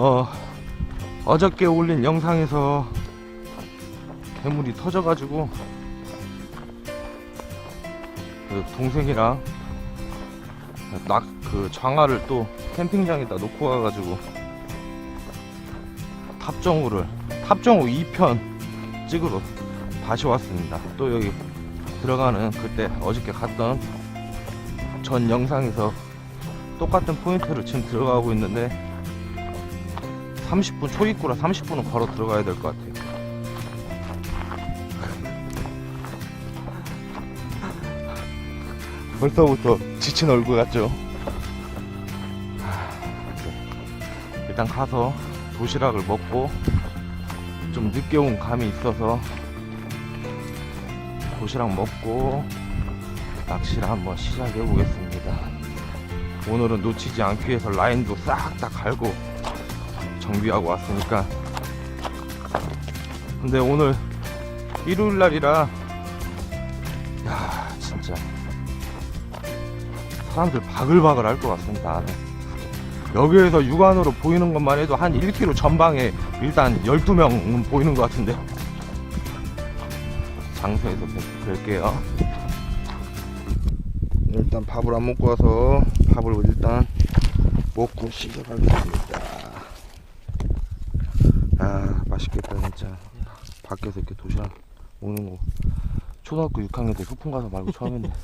어, 어저께 올린 영상에서 괴물이 터져가지고 그 동생이랑 낙 그 장화를 또 캠핑장에다 놓고 가가지고 탑정우를 탑정우 2편 찍으러 다시 왔습니다. 또 여기 들어가는 그때 어저께 갔던 전 영상에서 똑같은 포인트를 지금 들어가고 있는데 30분 초입구라 30분은 걸어 들어가야 될 것 같아요. 벌써부터 지친 얼굴 같죠? 일단 가서 도시락을 먹고 좀 늦게 온 감이 있어서 도시락 먹고 낚시를 한번 시작해 보겠습니다. 오늘은 놓치지 않기 위해서 라인도 싹 다 갈고 정비하고 왔으니까. 근데 오늘 일요일 날이라 야 진짜. 사람들 바글바글 할 것 같습니다. 여기에서 육안으로 보이는 것만 해도 한 1km 전방에 일단 12명은 보이는 것 같은데 장소에서 뵐게요. 일단 밥을 안 먹고 와서 밥을 일단 먹고 시작하겠습니다 아 맛있겠다 진짜. 밖에서 이렇게 도시락 먹는 거. 초등학교 6학년 때 소풍 가서 말고 처음인데.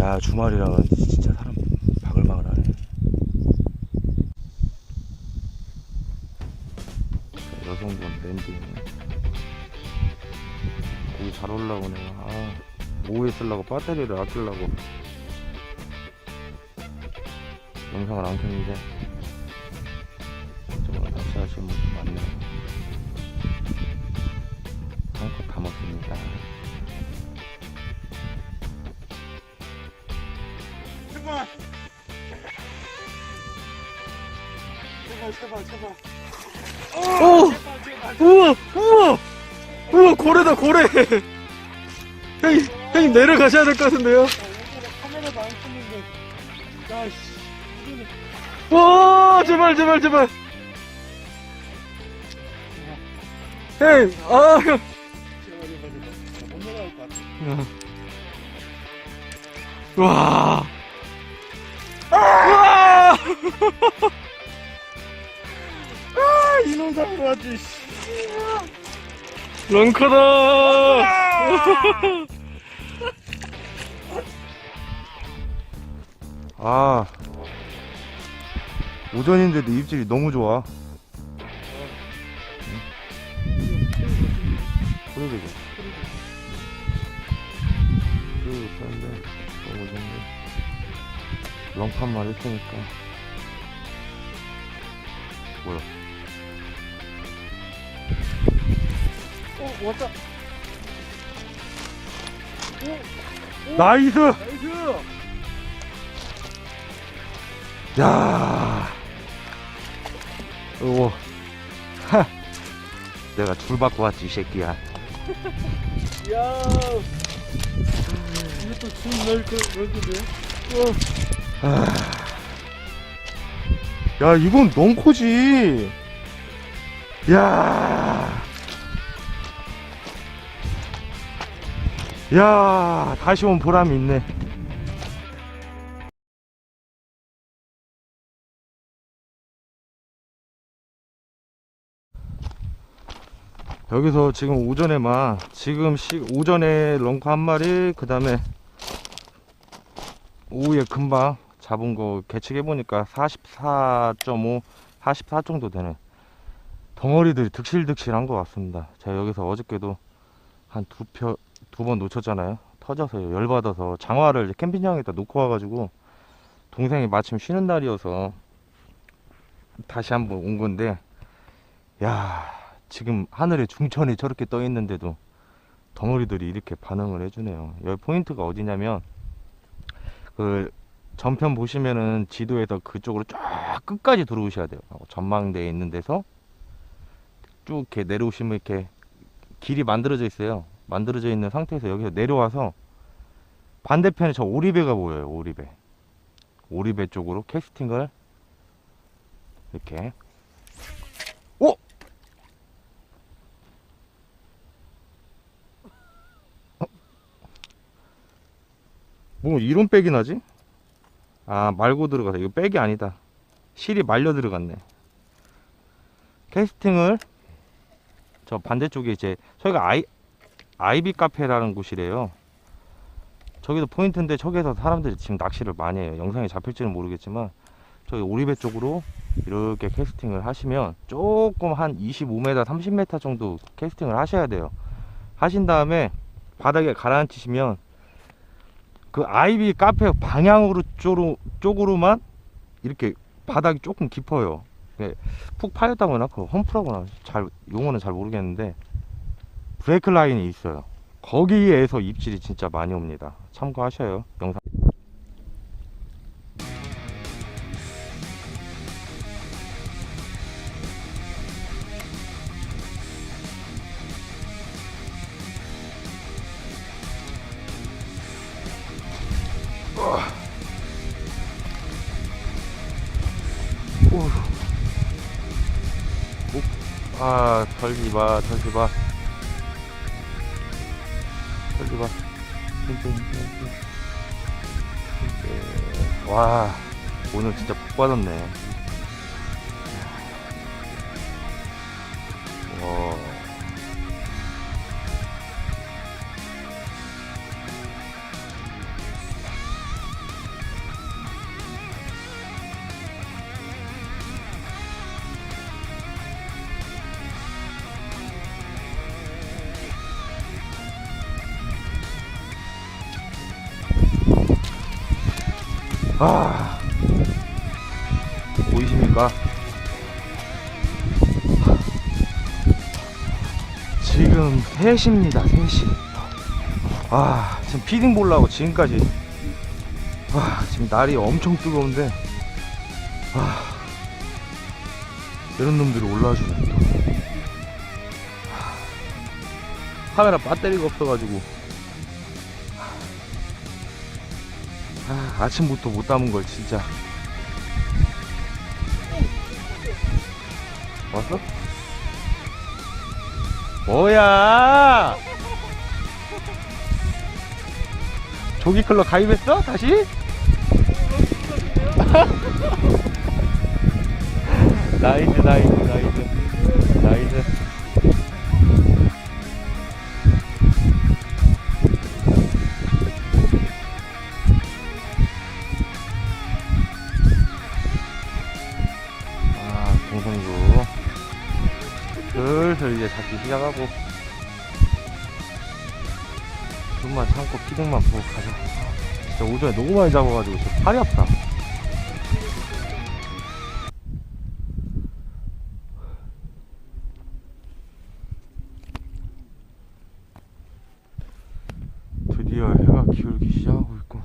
야 주말이라 진짜 사람 바글바글하네. 여성분 랜딩 고기 잘 올라오네. 아 오후에 쓰려고 배터리를 아끼려고. 영상을 안 켰는데 오! 제발 우와! 우와! 우와 고래다 고래! 형님 형님 내려가셔야 될 것 같은데요? 와 제발 제발 제발 형님 아 형. 와. 와. 씨. 런커다. 아. 오전인데도 입질이 너무 좋아. 좋아. 소리도 좋은데 너무 좋은데. 런칸만 했으니까. 뭐야? 어 왔다 나이스! 나이스 야. 오. 하. 내가 줄 받고 왔지, 이 새끼야. 이야 이게 또줄 넓게 넓은데 야, 이건 넝코지. 야. 야, 다시 온 보람이 있네. 여기서 지금 오전에만 지금 시, 오전에 렁커 한 마리 그 다음에 오후에 금방 잡은 거 계측해 보니까 44.5 44 정도 되네 덩어리들이 득실득실한 것 같습니다 제가 여기서 어저께도 한 두 표 두 번 놓쳤잖아요 터져서 열받아서 장화를 캠핑장에다 놓고 와가지고 동생이 마침 쉬는 날이어서 다시 한번 온 건데 야 지금 하늘에 중천이 저렇게 떠 있는데도 덩어리들이 이렇게 반응을 해주네요 여기 포인트가 어디냐면 그 전편 보시면은 지도에서 그쪽으로 쫙 끝까지 들어오셔야 돼요. 어, 전망대에 있는 데서 쭉 이렇게 내려오시면 이렇게 길이 만들어져 있어요. 만들어져 있는 상태에서 여기서 내려와서 반대편에 저 오리배가 보여요. 오리배. 오리배 쪽으로 캐스팅을 이렇게. 오! 어? 뭐 이런 백이 나지? 아 말고 들어가서 이거 백이 아니다. 실이 말려 들어갔네. 캐스팅을 저 반대쪽에 이제 저희가 아이 아이비 카페라는 곳이래요. 저기도 포인트인데 저기에서 사람들이 지금 낚시를 많이 해요. 영상에 잡힐지는 모르겠지만 저기 오리배 쪽으로 이렇게 캐스팅을 하시면 조금 한 25m, 30m 정도 캐스팅을 하셔야 돼요. 하신 다음에 바닥에 가라앉히시면 그 아이비 카페 방향으로 쪽으로, 쪽으로만 이렇게 바닥이 조금 깊어요. 예, 푹 파였다거나 그 험프라거나 잘 용어는 잘 모르겠는데 브레이크 라인이 있어요. 거기에서 입질이 진짜 많이 옵니다. 참고하셔요. 영상. 오. 아, 털지 마, 털지 마. 힘빼, 힘빼, 힘빼. 힘빼. 와, 오늘 진짜 복 받았네. 보이십니까? 지금 3시입니다, 3시. 아, 지금 피딩 보려고 지금까지. 아, 지금 날이 엄청 뜨거운데. 아, 이런 놈들이 올라와주네. 또. 아, 카메라 배터리가 없어가지고. 아, 아침부터 못 담은 걸 진짜. 왔어? 뭐야? 조기 클럽 가입했어? 다시? 나이스 나이스 나이스 나이스 이제 잡기 시작하고 좀만 참고 피딩만 보고 가자. 진짜 오전에 너무 많이 잡아가지고 진짜 팔이 아프다. 드디어 해가 기울기 시작하고 있고.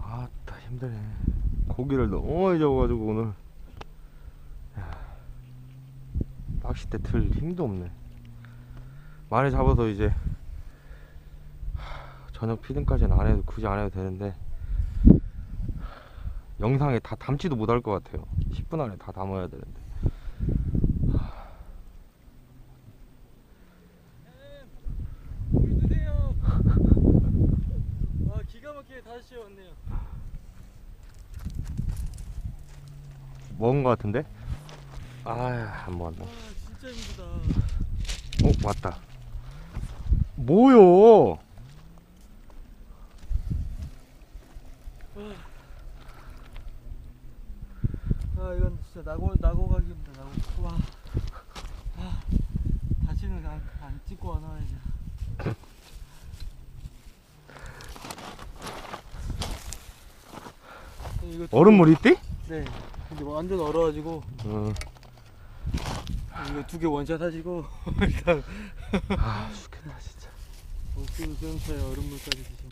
아따 힘드네. 고기를 너무 많이 잡아가지고 오늘 야, 낚싯대 들 힘도 없네 많이 잡아서 이제 하, 저녁 피딩까지는 안 해도 굳이 안 해도 되는데 영상에 다 담지도 못할 것 같아요 10분 안에 다 담아야 되는데. 와 기가 막히게 다시 왔네요. 먹은 것 같은데 아안 먹었네. 어 왔다 뭐요 아 이건 진짜 나고 나고 가기입니다. 나고. 와. 아, 다시는 안, 안 찍고 안 와야지. 얼음물 있디? 개- 네. 근데 완전 얼어가지고 어. 이거 두 개 원샷 하시고 일단 아 죽겠다 진짜. 어깨도 쌤차에 얼음물까지 드시면